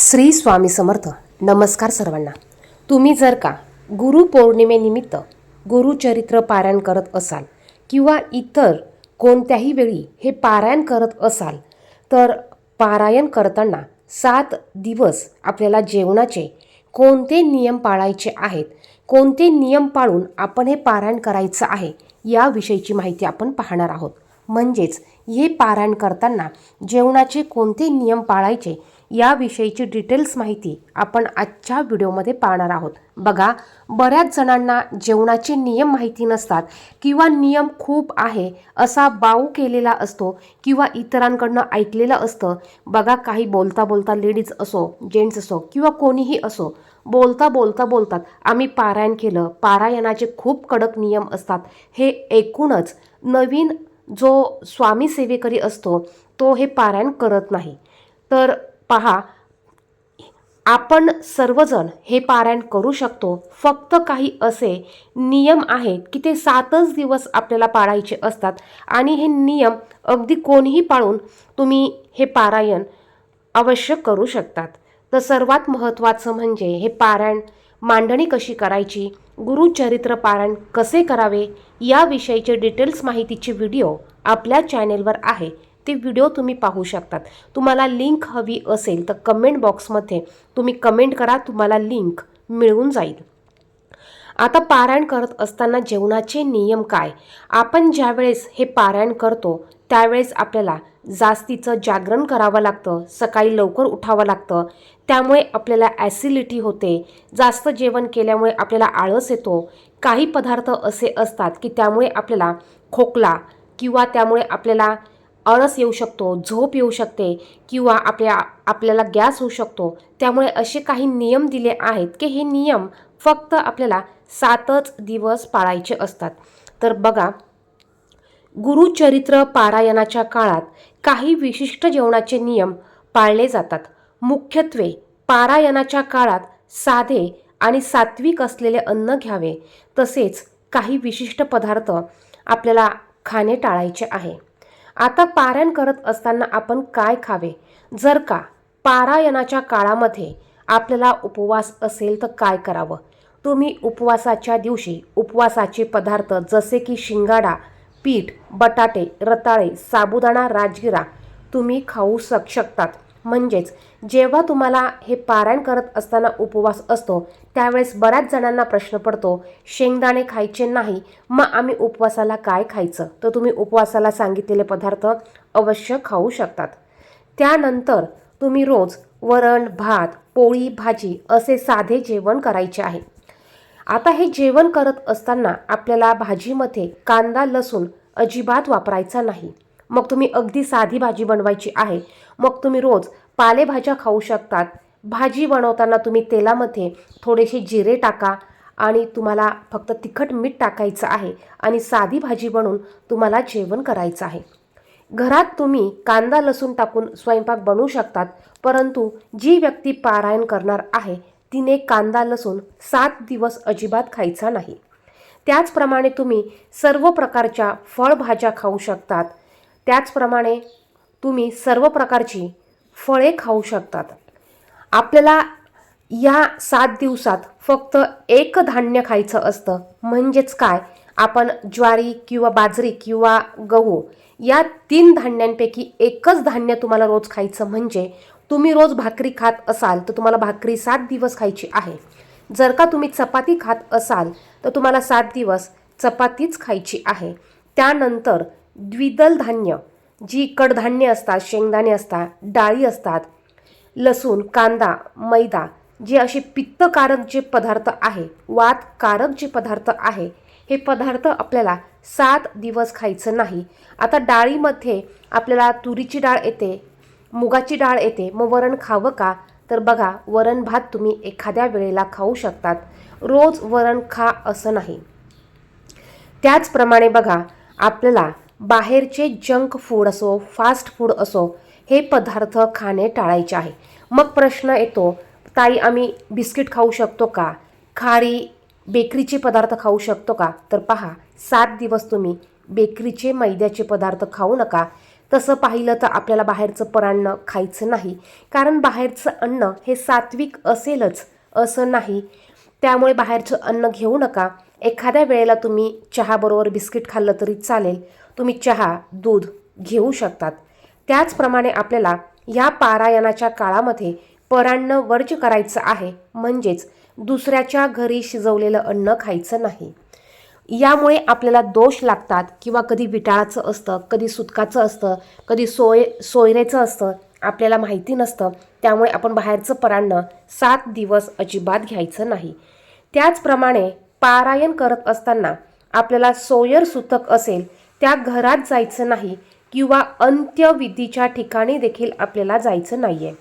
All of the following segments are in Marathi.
श्री स्वामी समर्थ. नमस्कार सर्वांना. तुम्ही जर का गुरुपौर्णिमेनिमित्त गुरुचरित्र पारायण करत असाल किंवा इतर कोणत्याही वेळी हे पारायण करत असाल तर पारायण करताना सात दिवस आपल्याला जेवणाचे कोणते नियम पाळायचे आहेत कोणते नियम पाळून आपण हे पारायण करायचं आहे याविषयीची माहिती आपण पाहणार आहोत. म्हणजेच हे पारायण करताना जेवणाचे कोणते नियम पाळायचे याविषयीची डिटेल्स माहिती आपण आजच्या व्हिडिओमध्ये पाहणार आहोत. बघा बऱ्याच जणांना जेवणाचे नियम माहिती नसतात किंवा नियम खूप आहे असा बाऊ केलेला असतो किंवा इतरांकडनं ऐकलेलं असतं. बघा काही बोलता बोलता लेडीज असो जेंट्स असो किंवा कोणीही असो बोलता बोलता बोलतात. आम्ही पारायण केलं. पारायणाचे खूप कडक नियम असतात. हे एकूणच नवीन जो स्वामी सेवेकरी असतो तो हे पारायण करत नाही. तर पहा आपण सर्वजण हे पारायण करू शकतो. फक्त काही असे नियम आहेत की ते सातच दिवस आपल्याला पाळायचे असतात. आणि हे नियम अगदी कोणीही पाळून तुम्ही हे पारायण अवश्य करू शकतात. तर सर्वात महत्त्वाचं म्हणजे हे पारायण मांडणी कशी करायची? गुरुचरित्र पारायण कसे करावे? याविषयीचे डिटेल्स माहितीचे व्हिडिओ आपल्या चॅनेलवर आहे. ते व्हिडिओ तुम्ही पाहू शकतात. तुम्हाला लिंक हवी असेल तर कमेंट बॉक्समध्ये तुम्ही कमेंट करा तुम्हाला लिंक मिळून जाईल. आता पारायण करत असताना जेवणाचे नियम काय? आपण ज्यावेळेस हे पारायण करतो त्यावेळेस आपल्याला जास्तीचं जागरण करावं लागतं सकाळी लवकर उठावं लागतं. त्यामुळे आपल्याला ॲसिडिटी होते जास्त जेवण केल्यामुळे आपल्याला आळस येतो. काही पदार्थ असे असतात की त्यामुळे आपल्याला खोकला किंवा त्यामुळे आपल्याला आळस येऊ शकतो झोप येऊ शकते किंवा आपल्या आपल्याला गॅस होऊ शकतो. त्यामुळे असे काही नियम दिले आहेत की हे नियम फक्त आपल्याला सातच दिवस पाळायचे असतात. तर बघा गुरुचरित्र पारायणाच्या काळात काही विशिष्ट जेवणाचे नियम पाळले जातात. मुख्यत्वे पारायणाच्या काळात साधे आणि सात्विक असलेले अन्न घ्यावे. तसेच काही विशिष्ट पदार्थ आपल्याला खाणे टाळायचे आहे. आता पारायण करत असताना आपण काय खावे? जर का पारायणाच्या काळामध्ये आपल्याला उपवास असेल तर काय करावं? तुम्ही उपवासाच्या दिवशी उपवासाचे पदार्थ जसे की शिंगाडा पीठ बटाटे रताळे साबुदाणा राजगिरा तुम्ही खाऊ शक शकतात. म्हणजेच जेव्हा तुम्हाला हे पारायण करत असताना उपवास असतो त्यावेळेस बऱ्याच जणांना प्रश्न पडतो शेंगदाणे खायचे नाही मग आम्ही उपवासाला काय खायचं? तर तुम्ही उपवासाला सांगितलेले पदार्थ अवश्य खाऊ शकतात. त्यानंतर तुम्ही रोज वरण भात पोळी भाजी असे साधे जेवण करायचे आहे. आता हे जेवण करत असताना आपल्याला भाजीमध्ये कांदा लसूण अजिबात वापरायचा नाही. मग तुम्ही अगदी साधी भाजी बनवायची आहे. मग तुम्ही रोज पालेभाज्या खाऊ शकतात. भाजी बनवताना तुम्ही तेलामध्ये थोडेसे जिरे टाका आणि तुम्हाला फक्त तिखट मीठ टाकायचं आहे आणि साधी भाजी बनवून तुम्हाला जेवण करायचं आहे. घरात तुम्ही कांदा लसूण टाकून स्वयंपाक बनवू शकतात परंतु जी व्यक्ती पारायण करणार आहे तिने कांदा लसूण सात दिवस अजिबात खायचा नाही. त्याचप्रमाणे तुम्ही सर्व प्रकारच्या फळभाज्या खाऊ शकतात. त्याचप्रमाणे तुम्ही सर्व प्रकारची फळे खाऊ शकतात. आपल्याला या सात दिवसात फक्त एक धान्य खायचं असतं. म्हणजेच काय? आपण ज्वारी किंवा बाजरी किंवा गहू या तीन धान्यांपैकी एकच धान्य तुम्हाला रोज खायचं म्हणजे तुम्ही रोज भाकरी खात असाल तर तुम्हाला भाकरी सात दिवस खायची आहे. जर का तुम्ही चपाती खात असाल तर तुम्हाला सात दिवस चपातीच खायची आहे. त्यानंतर द्विदल धान्य जी कडधान्य असतात शेंगदाणे असतात डाळी असतात लसूण कांदा मैदा जे असे पित्तकारक जे पदार्थ आहे वातकारक जे पदार्थ आहे हे पदार्थ आपल्याला सात दिवस खायचं नाही. आता डाळीमध्ये आपल्याला तुरीची डाळ येते मुगाची डाळ येते मग वरण खावं का? तर बघा वरण भात तुम्ही एखाद्या वेळेला खाऊ शकतात. रोज वरण खा असं नाही. त्याचप्रमाणे बघा आपल्याला बाहेरचे जंक फूड असो फास्ट फूड असो हे पदार्थ खाणे टाळायचे आहे. मग प्रश्न येतो ताई आम्ही बिस्किट खाऊ शकतो का? खारी बेकरीचे पदार्थ खाऊ शकतो का? तर पहा सात दिवस तुम्ही बेकरीचे मैद्याचे पदार्थ खाऊ नका. तसं पाहिलं तर आपल्याला बाहेरचं परान्न खायचं नाही. कारण बाहेरचं अन्न हे सात्विक असेलच असं नाही. त्यामुळे बाहेरचं अन्न घेऊ नका. एखाद्या वेळेला तुम्ही चहाबरोबर बिस्किट खाल्लं तरी चालेल. तुम्ही चहा दूध घेऊ शकतात. त्याचप्रमाणे आपल्याला या पारायणाच्या काळामध्ये परान्न वर्ज करायचं आहे. म्हणजेच दुसऱ्याच्या घरी शिजवलेलं अन्न खायचं नाही. यामुळे आपल्याला दोष लागतात किंवा कधी विटाळाचं असतं कधी सुतकाचं असतं कधी सोय सोयरेचं असतं आपल्याला माहिती नसतं. त्यामुळे आपण बाहेरचं परान्न सात दिवस अजिबात घ्यायचं नाही. त्याचप्रमाणे पारायण करत असताना आपल्याला सोयर सुतक असेल त्या घरात जायचं नाही किंवा अंत्यविधीच्या ठिकाणी देखील आपल्याला जायचं नाही आहे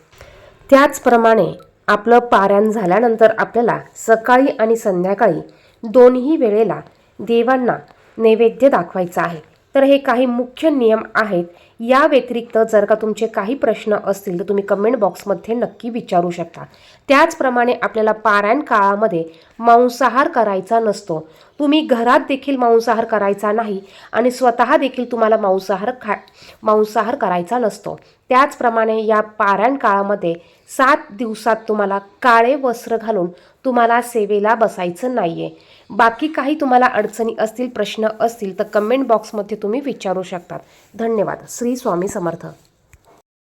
त्याचप्रमाणे आपलं पारायण झाल्यानंतर आपल्याला सकाळी आणि संध्याकाळी दोन्ही वेळेला देवांना नैवेद्य दाखवायचा आहे. तर हे काही मुख्य नियम आहेत. या व्यतिरिक्त जर का तुमचे काही प्रश्न असतील तर तुम्ही कमेंट बॉक्समध्ये नक्की विचारू शकता. त्याचप्रमाणे आपल्याला पारायण काळामध्ये मांसाहार करायचा नसतो. तुम्ही घरात देखील मांसाहार करायचा नाही आणि स्वतः देखील तुम्हाला मांसाहार खा मांसाहार करायचा नसतो. त्याचप्रमाणे या पारायण काळामध्ये सात दिवसात तुम्हाला काळे वस्त्र घालून तुम्हाला सेवेला बसायचं नाही आहे बाकी काही तुम्हाला अडचणी असतील प्रश्न असतील तर कमेंट बॉक्समध्ये तुम्ही विचारू शकतात धन्यवाद. श्री स्वामी समर्थ